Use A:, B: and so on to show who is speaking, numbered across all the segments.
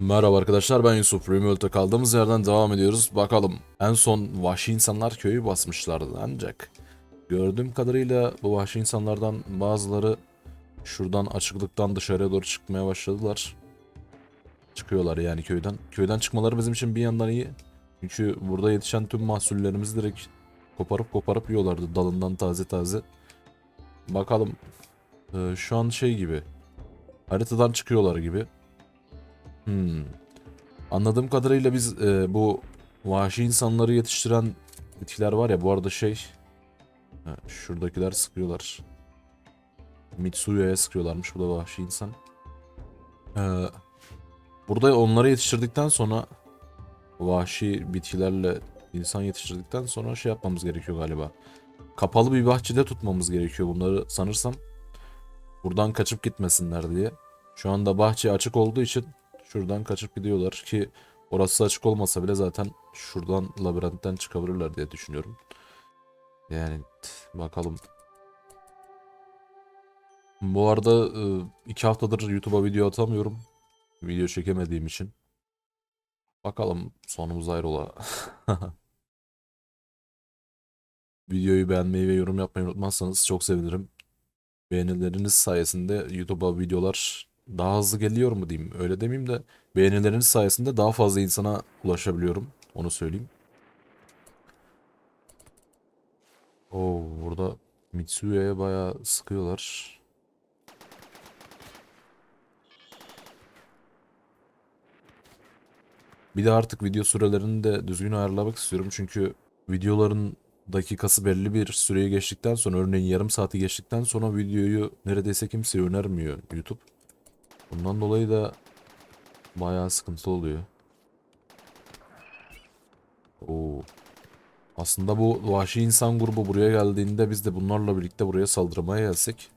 A: Merhaba arkadaşlar ben Yusuf. Remote'da kaldığımız yerden devam ediyoruz. Bakalım en son vahşi insanlar köyü basmışlardı ancak gördüğüm kadarıyla bu vahşi insanlardan bazıları şuradan açıklıktan dışarıya doğru çıkmaya başladılar. Çıkıyorlar yani köyden. Köyden çıkmaları bizim için bir yandan iyi. Çünkü burada yetişen tüm mahsullerimizi direkt koparıp koparıp yiyorlardı dalından taze taze. Bakalım Ee, şu an şey gibi haritadan çıkıyorlar gibi. Hmm. Anladığım kadarıyla biz e, bu vahşi insanları yetiştiren bitkiler var ya bu arada şey ha, şuradakiler sıkıyorlar. Mitsuya'ya sıkıyorlarmış bu da vahşi insan. Ee, burada onları yetiştirdikten sonra vahşi bitkilerle insan yetiştirdikten sonra şey yapmamız gerekiyor galiba. Kapalı bir bahçede tutmamız gerekiyor bunları sanırsam. Buradan kaçıp gitmesinler diye. Şu anda bahçe açık olduğu için şuradan kaçıp gidiyorlar ki orası açık olmasa bile zaten şuradan labirentten çıkabilirler diye düşünüyorum. Yani bakalım. Bu arada e, iki haftadır YouTube'a video atamıyorum. Video çekemediğim için. Bakalım sonumuz ayrıla. Videoyu beğenmeyi ve yorum yapmayı unutmazsanız çok sevinirim. Beğenileriniz sayesinde YouTube'a videolar daha hızlı geliyor mu diyeyim. Öyle demeyeyim de beğenileriniz sayesinde daha fazla insana ulaşabiliyorum. Onu söyleyeyim. Oo burada Mitsuya'ya bayağı sıkıyorlar. Bir de artık video sürelerini de düzgün ayarlamak istiyorum. Çünkü videoların dakikası belli bir süreyi geçtikten sonra örneğin yarım saati geçtikten sonra videoyu neredeyse kimse önermiyor YouTube. Bundan dolayı da bayağı sıkıntı oluyor. Oo. Aslında bu vahşi insan grubu buraya geldiğinde biz de bunlarla birlikte buraya saldırmaya gelsek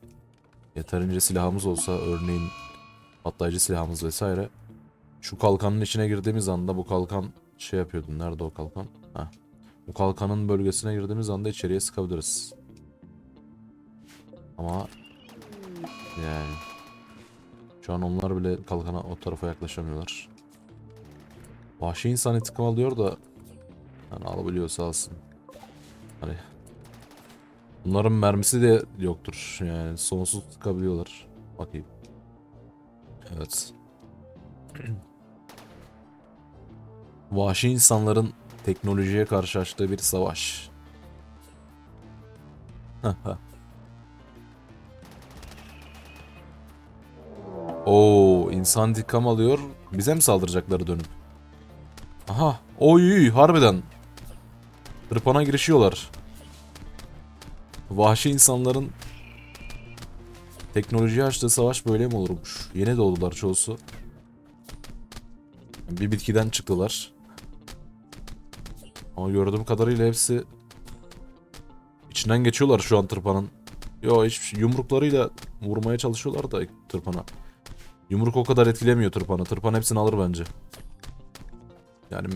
A: yeterince silahımız olsa örneğin patlayıcı silahımız vesaire şu kalkanın içine girdiğimiz anda bu kalkan şey yapıyordu. Nerede o kalkan? Heh. Bu kalkanın bölgesine girdiğimiz anda içeriye sıkabiliriz. Ama yani şu an onlar bile kalkana o tarafa yaklaşamıyorlar. Vahşi insan intikam alıyor da yani alabiliyorsa alsın. Hani bunların mermisi de yoktur. Yani sonsuz sıkabiliyorlar. Bakayım. Evet. Vahşi insanların teknolojiye karşı açtığı bir savaş. Oo, insan intikam alıyor. Bize mi saldıracakları dönüp? Aha, oy harbiden. Tırpana girişiyorlar. Vahşi insanların teknolojiye açtığı savaş böyle mi olurmuş? Yeni doğdular çoğusu. Bir bitkiden çıktılar. Ama gördüğüm kadarıyla hepsi içinden geçiyorlar şu an tırpanın. Yo hiçbir şey. Yumruklarıyla vurmaya çalışıyorlar da tırpana. Yumruk o kadar etkilemiyor tırpanı. Tırpan hepsini alır bence. Yani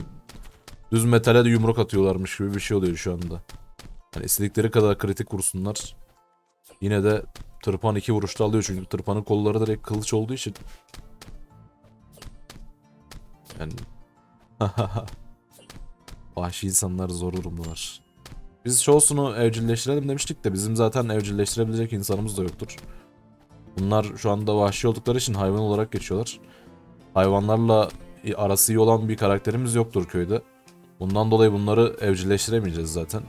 A: düz metale de yumruk atıyorlarmış gibi bir şey oluyor şu anda. Yani istedikleri kadar kritik vursunlar. Yine de tırpan iki vuruşta alıyor çünkü tırpanın kolları direkt kılıç olduğu için. Yani Vahşi insanlar zor durumdalar. Biz çoğusunu evcilleştirelim demiştik de bizim zaten evcilleştirebilecek insanımız da yoktur. Bunlar şu anda vahşi oldukları için hayvan olarak geçiyorlar. Hayvanlarla arası iyi olan bir karakterimiz yoktur köyde. Bundan dolayı bunları evcilleştiremeyeceğiz zaten.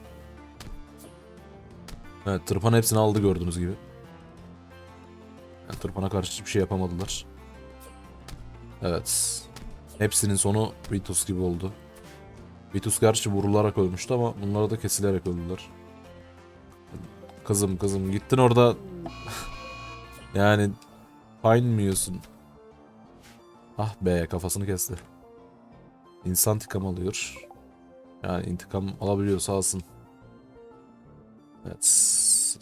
A: Evet tırpan hepsini aldı gördüğünüz gibi. Yani tırpana karşı hiçbir şey yapamadılar. Evet. Hepsinin sonu Vitus gibi oldu. Vitus gerçi vurularak ölmüştü ama bunlar da kesilerek öldüler. Kızım kızım gittin orada yani yiyorsun? Ah be kafasını kesti. İnsan intikam alıyor. Yani intikam alabiliyorsa alsın. Evet.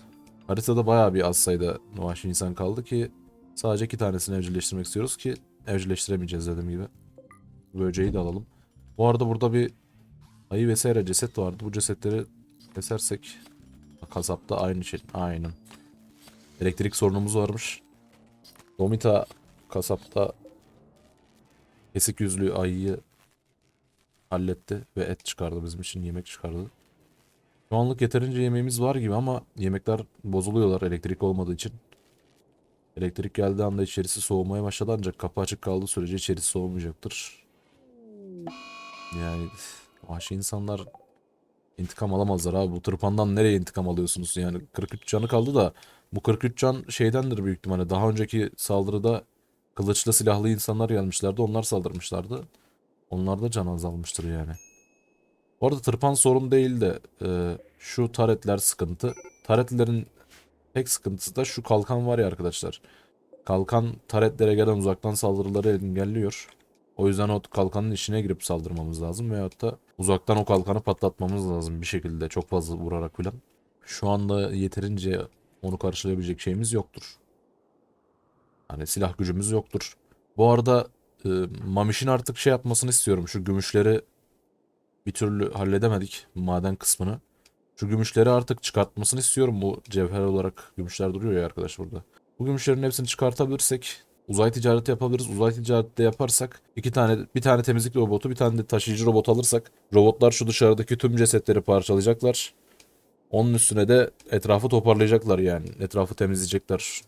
A: Haritada bayağı bir az sayıda vahşi insan kaldı ki sadece iki tanesini evcilleştirmek istiyoruz ki evcilleştiremeyeceğiz dediğim gibi. Böceği de alalım. Bu arada burada bir ayı vesaire ceset vardı. Bu cesetleri kesersek kasapta aynı şey. Aynen. Elektrik sorunumuz varmış. Domita kasapta Kesik yüzlü ayıyı halletti ve et çıkardı bizim için yemek çıkardı. Şu anlık yeterince yemeğimiz var gibi ama yemekler bozuluyorlar elektrik olmadığı için. Elektrik geldiği anda içerisi soğumaya başladı ancak kapı açık kaldığı sürece içerisi soğumayacaktır. Yani vahşi insanlar intikam alamazlar abi. Bu tırpandan nereye intikam alıyorsunuz? Yani 43 canı kaldı da bu 43 can şeydendir büyük ihtimalle. Daha önceki saldırıda kılıçlı silahlı insanlar gelmişlerdi. Onlar saldırmışlardı. Onlar da can azalmıştır yani. Bu arada tırpan sorun değil de e, şu taretler sıkıntı. Taretlerin tek sıkıntısı da şu kalkan var ya arkadaşlar. Kalkan taretlere gelen uzaktan saldırıları engelliyor. O yüzden o kalkanın içine girip saldırmamız lazım veyahut da uzaktan o kalkanı patlatmamız lazım bir şekilde çok fazla vurarak filan. Şu anda yeterince onu karşılayabilecek şeyimiz yoktur. Hani silah gücümüz yoktur. Bu arada e, Mamiş'in artık şey yapmasını istiyorum. Şu gümüşleri bir türlü halledemedik maden kısmını. Şu gümüşleri artık çıkartmasını istiyorum. Bu cevher olarak gümüşler duruyor ya arkadaş burada. Bu gümüşlerin hepsini çıkartabilirsek uzay ticareti yapabiliriz. Uzay ticareti de yaparsak iki tane bir tane temizlik robotu bir tane de taşıyıcı robot alırsak robotlar şu dışarıdaki tüm cesetleri parçalayacaklar. Onun üstüne de etrafı toparlayacaklar yani. Etrafı temizleyecekler.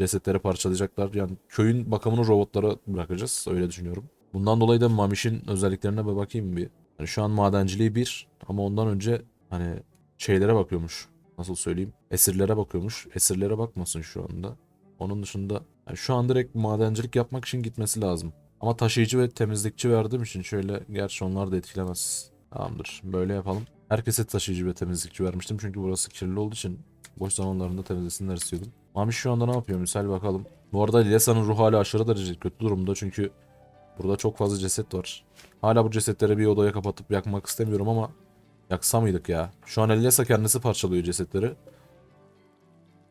A: Cesetleri parçalayacaklar. Yani köyün bakımını robotlara bırakacağız. Öyle düşünüyorum. Bundan dolayı da Mamiş'in özelliklerine bir bakayım bir. Yani şu an madenciliği bir ama ondan önce hani şeylere bakıyormuş. Nasıl söyleyeyim? Esirlere bakıyormuş. Esirlere bakmasın şu anda. Onun dışında yani şu an direkt madencilik yapmak için gitmesi lazım. Ama taşıyıcı ve temizlikçi verdiğim için şöyle gerçi onlar da etkilemez. Tamamdır. Böyle yapalım. Herkese taşıyıcı ve temizlikçi vermiştim çünkü burası kirli olduğu için boş zamanlarında temizlesinler istiyordum. Mami şu anda ne yapıyor? Misal bakalım. Bu arada Liesa'nın ruh hali aşırı derece kötü durumda çünkü burada çok fazla ceset var. Hala bu cesetleri bir odaya kapatıp yakmak istemiyorum ama yaksa mıydık ya? Şu an Eliasa kendisi parçalıyor cesetleri.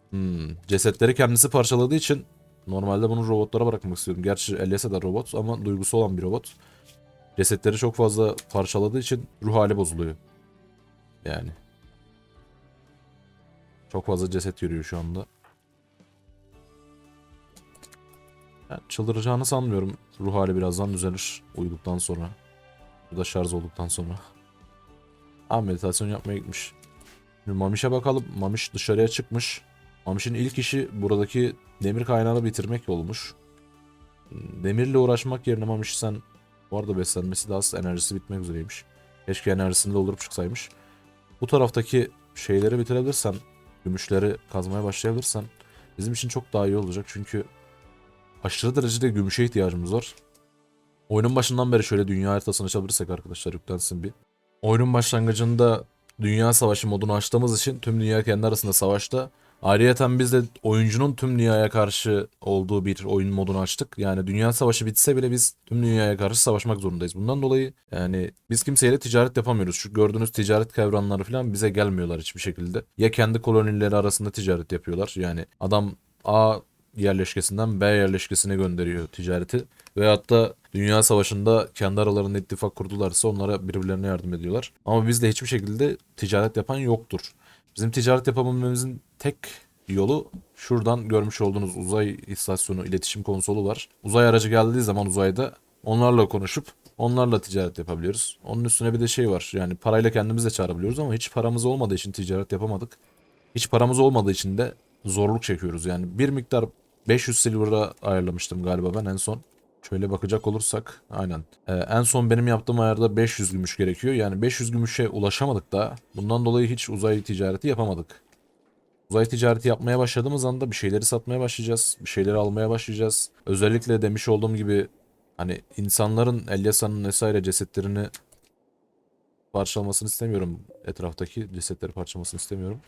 A: Hmm, cesetleri kendisi parçaladığı için normalde bunu robotlara bırakmak istiyorum. Gerçi Eliasa da robot ama duygusu olan bir robot. Cesetleri çok fazla parçaladığı için ruh hali bozuluyor. Yani. Çok fazla ceset yürüyor şu anda. Yani çıldıracağını sanmıyorum. Ruh hali birazdan düzelir uyuduktan sonra. Bu da şarj olduktan sonra. Aa meditasyon yapmaya gitmiş. Şimdi Mamiş'e bakalım. Mamiş dışarıya çıkmış. Mamiş'in ilk işi buradaki demir kaynağını bitirmek olmuş. Demirle uğraşmak yerine Mamiş sen bu arada beslenmesi de az enerjisi bitmek üzereymiş. Keşke enerjisini doldurup çıksaymış. Bu taraftaki şeyleri bitirebilirsen, gümüşleri kazmaya başlayabilirsen bizim için çok daha iyi olacak. Çünkü aşırı derecede gümüşe ihtiyacımız var. Oyunun başından beri şöyle dünya haritasını açabilirsek arkadaşlar yüklensin bir. Oyunun başlangıcında Dünya Savaşı modunu açtığımız için tüm dünya kendi arasında savaşta. Ayrıyeten biz de oyuncunun tüm dünyaya karşı olduğu bir oyun modunu açtık. Yani Dünya Savaşı bitse bile biz tüm dünyaya karşı savaşmak zorundayız. Bundan dolayı yani biz kimseyle ticaret yapamıyoruz. Şu gördüğünüz ticaret kavramları falan bize gelmiyorlar hiçbir şekilde. Ya kendi kolonileri arasında ticaret yapıyorlar. Yani adam A yerleşkesinden B yerleşkesine gönderiyor ticareti. Veyahut da Dünya Savaşı'nda kendi aralarında ittifak kurdularsa onlara birbirlerine yardım ediyorlar. Ama bizde hiçbir şekilde ticaret yapan yoktur. Bizim ticaret yapabilmemizin tek yolu şuradan görmüş olduğunuz uzay istasyonu iletişim konsolu var. Uzay aracı geldiği zaman uzayda onlarla konuşup onlarla ticaret yapabiliyoruz. Onun üstüne bir de şey var. Yani parayla kendimiz de çağırabiliyoruz ama hiç paramız olmadığı için ticaret yapamadık. Hiç paramız olmadığı için de zorluk çekiyoruz. Yani bir miktar 500 silver'a ayarlamıştım galiba ben en son. Şöyle bakacak olursak aynen. Ee, en son benim yaptığım ayarda 500 gümüş gerekiyor. Yani 500 gümüşe ulaşamadık da bundan dolayı hiç uzay ticareti yapamadık. Uzay ticareti yapmaya başladığımız anda bir şeyleri satmaya başlayacağız. Bir şeyleri almaya başlayacağız. Özellikle demiş olduğum gibi hani insanların Elyasa'nın vesaire cesetlerini parçalamasını istemiyorum. Etraftaki cesetleri parçalamasını istemiyorum.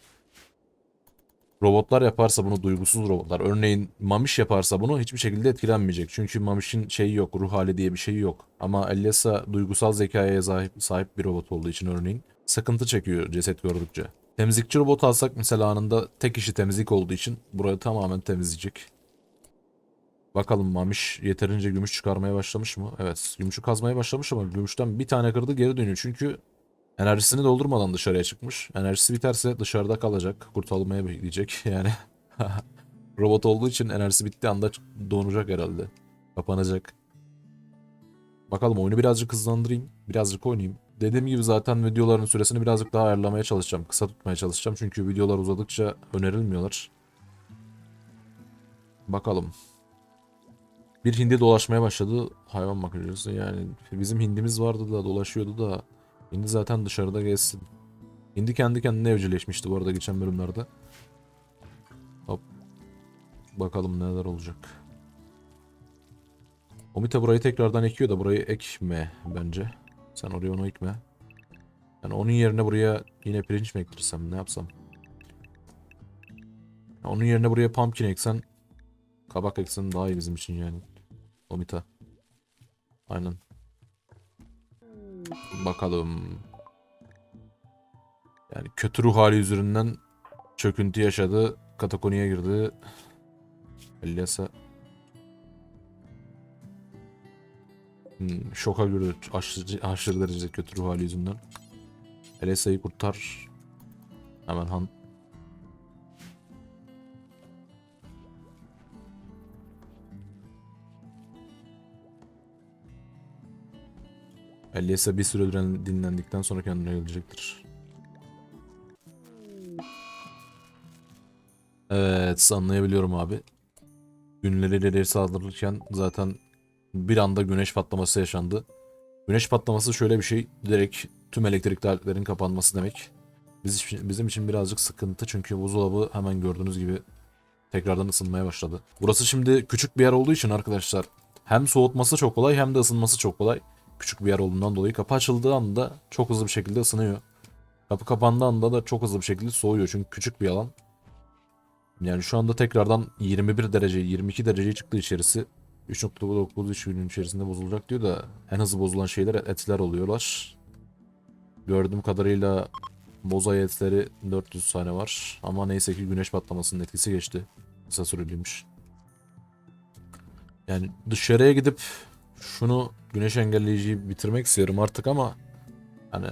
A: Robotlar yaparsa bunu duygusuz robotlar. Örneğin Mamiş yaparsa bunu hiçbir şekilde etkilenmeyecek. Çünkü Mamiş'in şeyi yok, ruh hali diye bir şeyi yok. Ama Elyasa duygusal zekaya sahip, sahip bir robot olduğu için örneğin sıkıntı çekiyor ceset gördükçe. Temizlikçi robot alsak mesela anında tek işi temizlik olduğu için burayı tamamen temizleyecek. Bakalım Mamiş yeterince gümüş çıkarmaya başlamış mı? Evet gümüşü kazmaya başlamış ama gümüşten bir tane kırdı geri dönüyor. Çünkü enerjisini doldurmadan dışarıya çıkmış. Enerjisi biterse dışarıda kalacak. Kurtulmaya bekleyecek yani. Robot olduğu için enerjisi bittiği anda donacak herhalde. Kapanacak. Bakalım oyunu birazcık hızlandırayım. Birazcık oynayayım. Dediğim gibi zaten videoların süresini birazcık daha ayarlamaya çalışacağım. Kısa tutmaya çalışacağım. Çünkü videolar uzadıkça önerilmiyorlar. Bakalım. Bir hindi dolaşmaya başladı. Hayvan makinesi yani. Bizim hindimiz vardı da dolaşıyordu da. Hindi zaten dışarıda gezsin. Hindi kendi kendine evcilleşmişti bu arada geçen bölümlerde. Hop. Bakalım neler olacak. Omita burayı tekrardan ekiyor da burayı ekme bence. Sen oraya onu ekme. Yani onun yerine buraya yine pirinç mi ektirsem ne yapsam? Ya Onun yerine buraya pumpkin eksen kabak eksen daha iyi bizim için yani. Omita. Aynen. Bakalım. Yani kötü ruh hali yüzünden çöküntü yaşadı. Katakoniye girdi. Elias'a Hmm, şoka girdi. Aşırı, aşırı derecede kötü ruh hali yüzünden. Elias'ı kurtar. Hemen Han. Elias'a bir süre dinlen- dinlendikten sonra kendine gelecektir. Evet anlayabiliyorum abi. Günleri ileri saldırırken zaten bir anda güneş patlaması yaşandı. Güneş patlaması şöyle bir şey. Direkt tüm elektrikli aletlerin kapanması demek. Biz bizim için birazcık sıkıntı çünkü buzdolabı hemen gördüğünüz gibi tekrardan ısınmaya başladı. Burası şimdi küçük bir yer olduğu için arkadaşlar hem soğutması çok kolay hem de ısınması çok kolay. Küçük bir yer olduğundan dolayı kapı açıldığı anda çok hızlı bir şekilde ısınıyor. Kapı kapandığı anda da çok hızlı bir şekilde soğuyor çünkü küçük bir alan. Yani şu anda tekrardan 21 derece, 22 dereceye çıktı içerisi. 3.9 günün içerisinde bozulacak diyor da en hızlı bozulan şeyler etler oluyorlar. Gördüğüm kadarıyla bozay etleri 400 tane var. Ama neyse ki güneş patlamasının etkisi geçti. Kısa süreliymiş. Yani dışarıya gidip şunu güneş engelleyiciyi bitirmek istiyorum artık ama hani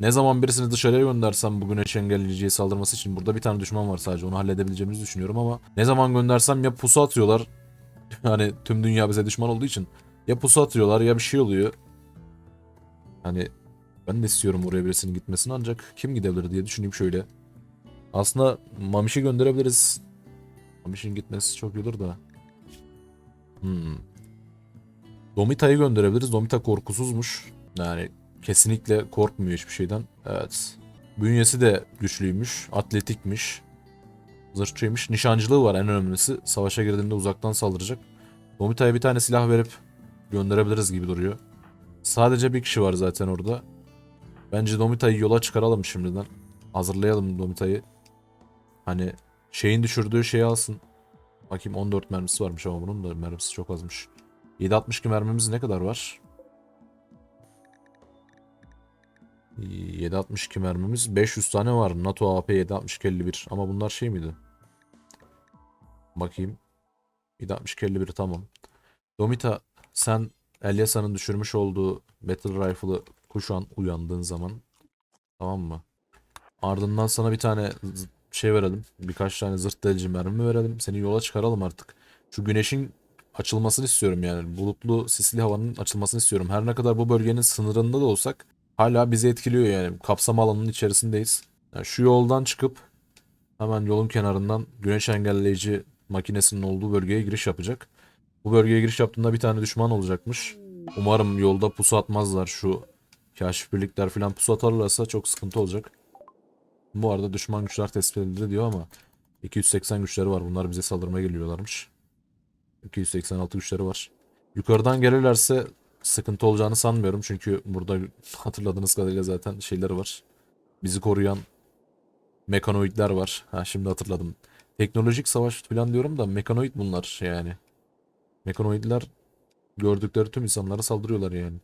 A: ne zaman birisini dışarıya göndersem bu güneş engelleyiciye saldırması için burada bir tane düşman var sadece onu halledebileceğimizi düşünüyorum ama ne zaman göndersem ya pusu atıyorlar hani tüm dünya bize düşman olduğu için ya pusu atıyorlar ya bir şey oluyor. Hani ben de istiyorum oraya birisinin gitmesini ancak kim gidebilir diye düşüneyim şöyle. Aslında Mamiş'i gönderebiliriz. Mamiş'in gitmesi çok iyi olur da. Hmm. Domita'yı gönderebiliriz. Domita korkusuzmuş. Yani kesinlikle korkmuyor hiçbir şeyden. Evet. Bünyesi de güçlüymüş. Atletikmiş. Zırhçıymış. Nişancılığı var en önemlisi. Savaşa girdiğinde uzaktan saldıracak. Domita'ya bir tane silah verip gönderebiliriz gibi duruyor. Sadece bir kişi var zaten orada. Bence Domita'yı yola çıkaralım şimdiden. Hazırlayalım Domita'yı. Hani şeyin düşürdüğü şeyi alsın. Bakayım 14 mermisi varmış ama bunun da mermisi çok azmış. 7.62 mermimiz ne kadar var? 7.62 mermimiz 500 tane var. NATO AP 7.62 51 ama bunlar şey miydi? Bakayım. 7.62 51 tamam. Domita sen Elyasa'nın düşürmüş olduğu Battle Rifle'ı kuşan uyandığın zaman tamam mı? Ardından sana bir tane şey verelim. Birkaç tane zırt delici mermi verelim. Seni yola çıkaralım artık. Şu güneşin açılmasını istiyorum yani. Bulutlu sisli havanın açılmasını istiyorum. Her ne kadar bu bölgenin sınırında da olsak hala bizi etkiliyor yani. Kapsam alanının içerisindeyiz. Yani şu yoldan çıkıp hemen yolun kenarından güneş engelleyici makinesinin olduğu bölgeye giriş yapacak. Bu bölgeye giriş yaptığında bir tane düşman olacakmış. Umarım yolda pusu atmazlar şu kaşif birlikler falan pusu atarlarsa çok sıkıntı olacak. Bu arada düşman güçler tespit edildi diyor ama 280 güçleri var. Bunlar bize saldırmaya geliyorlarmış. 286 güçleri var. Yukarıdan gelirlerse sıkıntı olacağını sanmıyorum. Çünkü burada hatırladığınız kadarıyla zaten şeyleri var. Bizi koruyan mekanoidler var. Ha şimdi hatırladım. Teknolojik savaş falan diyorum da mekanoid bunlar yani. Mekanoidler gördükleri tüm insanlara saldırıyorlar yani.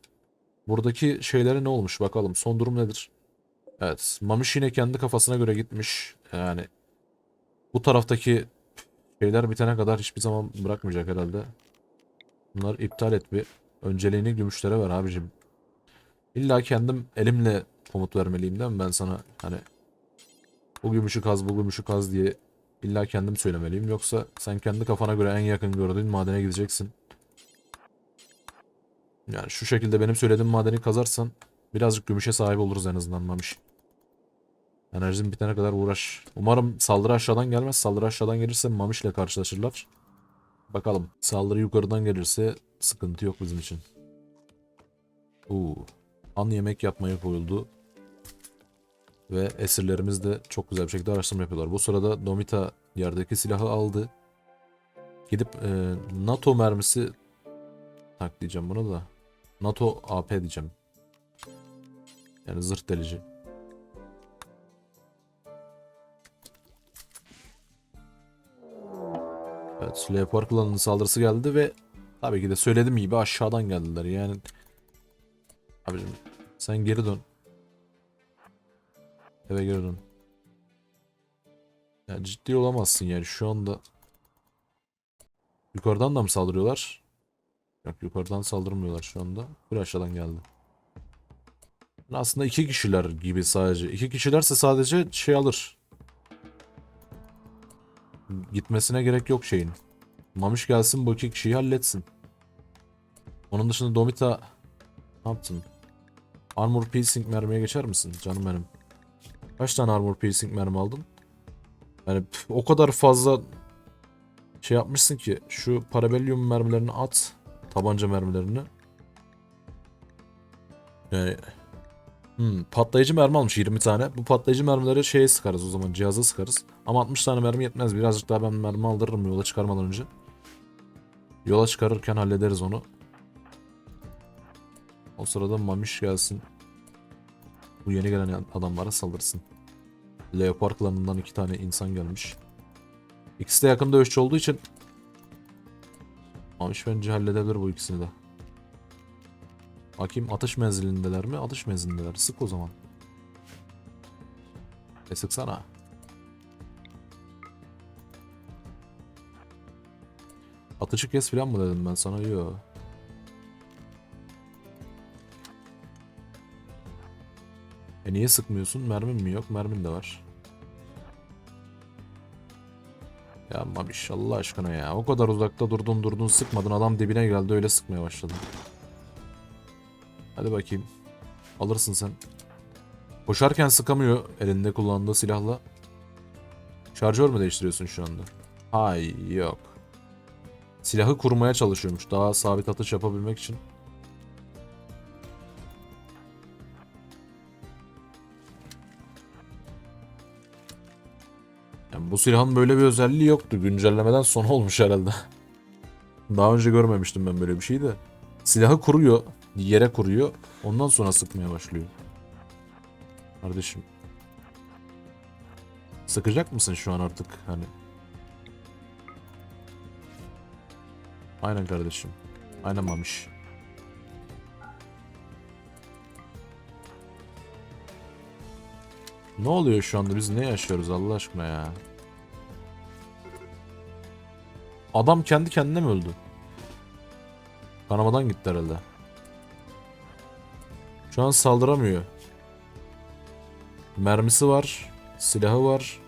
A: Buradaki şeylere ne olmuş bakalım. Son durum nedir? Evet. Mamiş yine kendi kafasına göre gitmiş. Yani bu taraftaki şeyler bitene kadar hiçbir zaman bırakmayacak herhalde. Bunları iptal et bir. Önceliğini gümüşlere ver abicim. İlla kendim elimle komut vermeliyim değil mi ben sana hani bu gümüşü kaz bu gümüşü kaz diye illa kendim söylemeliyim. Yoksa sen kendi kafana göre en yakın gördüğün madene gideceksin. Yani şu şekilde benim söylediğim madeni kazarsan birazcık gümüşe sahip oluruz en azından Mamiş. Enerjim bitene kadar uğraş. Umarım saldırı aşağıdan gelmez. Saldırı aşağıdan gelirse Mamiş'le karşılaşırlar. Bakalım. Saldırı yukarıdan gelirse sıkıntı yok bizim için. Oo. An yemek yapmaya koyuldu. Ve esirlerimiz de çok güzel bir şekilde araştırma yapıyorlar. Bu sırada Domita yerdeki silahı aldı. Gidip e, NATO mermisi tak diyeceğim buna da. NATO AP diyeceğim. Yani zırh delici. Evet, Leopard klanının saldırısı geldi ve tabii ki de söylediğim gibi aşağıdan geldiler. Yani abicim sen geri dön. Eve geri dön. Ya ciddi olamazsın yani şu anda. Yukarıdan da mı saldırıyorlar? Yok yukarıdan saldırmıyorlar şu anda. Bir aşağıdan geldi. Aslında iki kişiler gibi sadece. İki kişilerse sadece şey alır. Gitmesine gerek yok şeyin. Mamiş gelsin bu iki kişiyi halletsin. Onun dışında Domita ne yaptın? Armor piercing mermiye geçer misin canım benim? Kaç tane armor piercing mermi aldın? Yani pf, o kadar fazla şey yapmışsın ki şu parabellum mermilerini at. Tabanca mermilerini. Yani hmm, patlayıcı mermi almış 20 tane. Bu patlayıcı mermileri şeye sıkarız o zaman cihaza sıkarız. Ama 60 tane mermi yetmez. Birazcık daha ben mermi aldırırım yola çıkarmadan önce. Yola çıkarırken hallederiz onu. O sırada Mamiş gelsin. Bu yeni gelen adamlara saldırsın. Leopard klanından iki tane insan gelmiş. İkisi de yakın dövüşçü olduğu için Mamiş bence halledebilir bu ikisini de. Bakayım atış menzilindeler mi? Atış menzilindeler. Sık o zaman. E sıksana. Atışı kes falan mı dedim ben sana? Yok. E niye sıkmıyorsun? Mermin mi yok? Mermin de var. Ya Mamiş Allah aşkına ya. O kadar uzakta durdun durdun sıkmadın. Adam dibine geldi öyle sıkmaya başladın. Hadi bakayım. Alırsın sen. Koşarken sıkamıyor elinde kullandığı silahla. Şarjör mü değiştiriyorsun şu anda? Hay yok. Silahı kurmaya çalışıyormuş daha sabit atış yapabilmek için. Yani bu silahın böyle bir özelliği yoktu. Güncellemeden sonra olmuş herhalde. Daha önce görmemiştim ben böyle bir şeyi de. Silahı kuruyor, yere kuruyor. Ondan sonra sıkmaya başlıyor. Kardeşim. Sıkacak mısın şu an artık hani? Aynen kardeşim. Aynen mamiş. Ne oluyor şu anda? Biz ne yaşıyoruz Allah aşkına ya? Adam kendi kendine mi öldü? Kanamadan gitti herhalde. Şu an saldıramıyor. Mermisi var. Silahı var.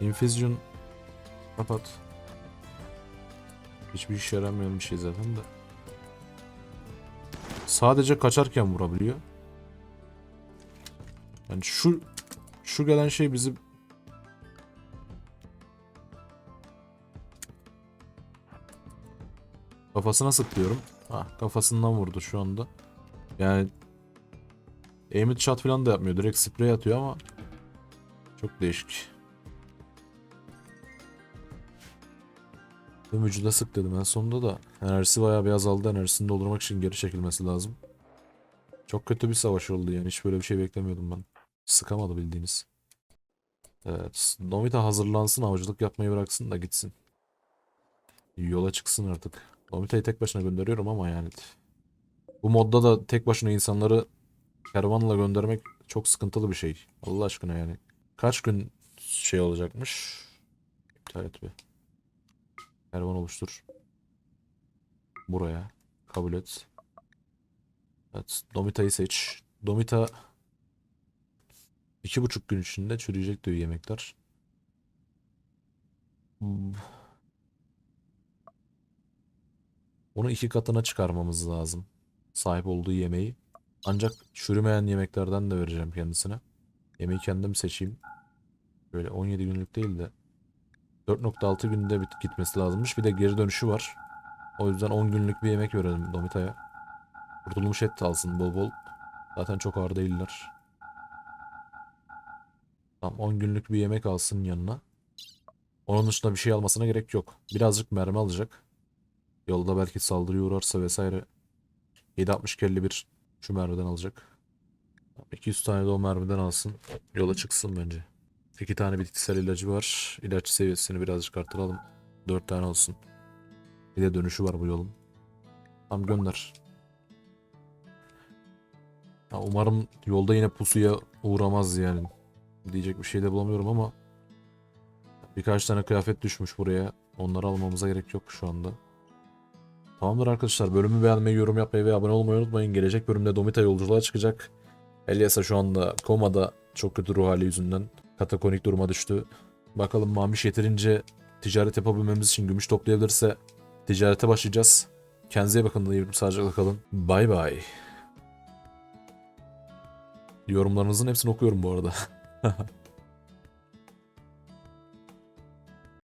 A: Infusion Kapat. Hiçbir işe yaramayan bir şey zaten de. Sadece kaçarken vurabiliyor. Yani şu şu gelen şey bizi kafasına sıkıyorum. Ha kafasından vurdu şu anda. Yani aimed shot falan da yapmıyor. Direkt sprey atıyor ama çok değişik. Ve vücuda sık dedim en sonunda da enerjisi bayağı bir azaldı. Enerjisini doldurmak için geri çekilmesi lazım. Çok kötü bir savaş oldu yani. Hiç böyle bir şey beklemiyordum ben. Sıkamadı bildiğiniz. Evet. Domita hazırlansın. Avcılık yapmayı bıraksın da gitsin. Yola çıksın artık. Domita'yı tek başına gönderiyorum ama yani. Bu modda da tek başına insanları kervanla göndermek çok sıkıntılı bir şey. Allah aşkına yani. Kaç gün şey olacakmış? İptal et bir. Kervan oluştur. Buraya. Kabul et. Evet. Domita'yı seç. Domita iki buçuk gün içinde çürüyecek diyor yemekler. Hmm. Onu iki katına çıkarmamız lazım. Sahip olduğu yemeği. Ancak çürümeyen yemeklerden de vereceğim kendisine. Yemeği kendim seçeyim. Böyle 17 günlük değil de 4.6 günde bit gitmesi lazımmış. Bir de geri dönüşü var. O yüzden 10 günlük bir yemek verelim Domita'ya. Kurtulmuş et alsın bol bol. Zaten çok ağır değiller. Tamam 10 günlük bir yemek alsın yanına. Onun dışında bir şey almasına gerek yok. Birazcık mermi alacak. Yolda belki saldırıya uğrarsa vesaire. 7.60 kelli bir şu mermiden alacak. 200 tane de o mermiden alsın. Yola çıksın bence. 2 tane bitkisel ilacı var. İlaç seviyesini birazcık artıralım. 4 tane olsun. Bir de dönüşü var bu yolun. Tamam gönder. Ya umarım yolda yine pusuya uğramaz yani. Diyecek bir şey de bulamıyorum ama birkaç tane kıyafet düşmüş buraya. Onları almamıza gerek yok şu anda. Tamamdır arkadaşlar. Bölümü beğenmeyi, yorum yapmayı ve abone olmayı unutmayın. Gelecek bölümde Domita yolculuğa çıkacak. Elias'a şu anda komada çok kötü ruh hali yüzünden katakonik duruma düştü. Bakalım Mamiş yeterince ticaret yapabilmemiz için gümüş toplayabilirse ticarete başlayacağız. Kendinize bakın. iyi Sağlıcakla kalın. Bay bay. Yorumlarınızın hepsini okuyorum bu arada.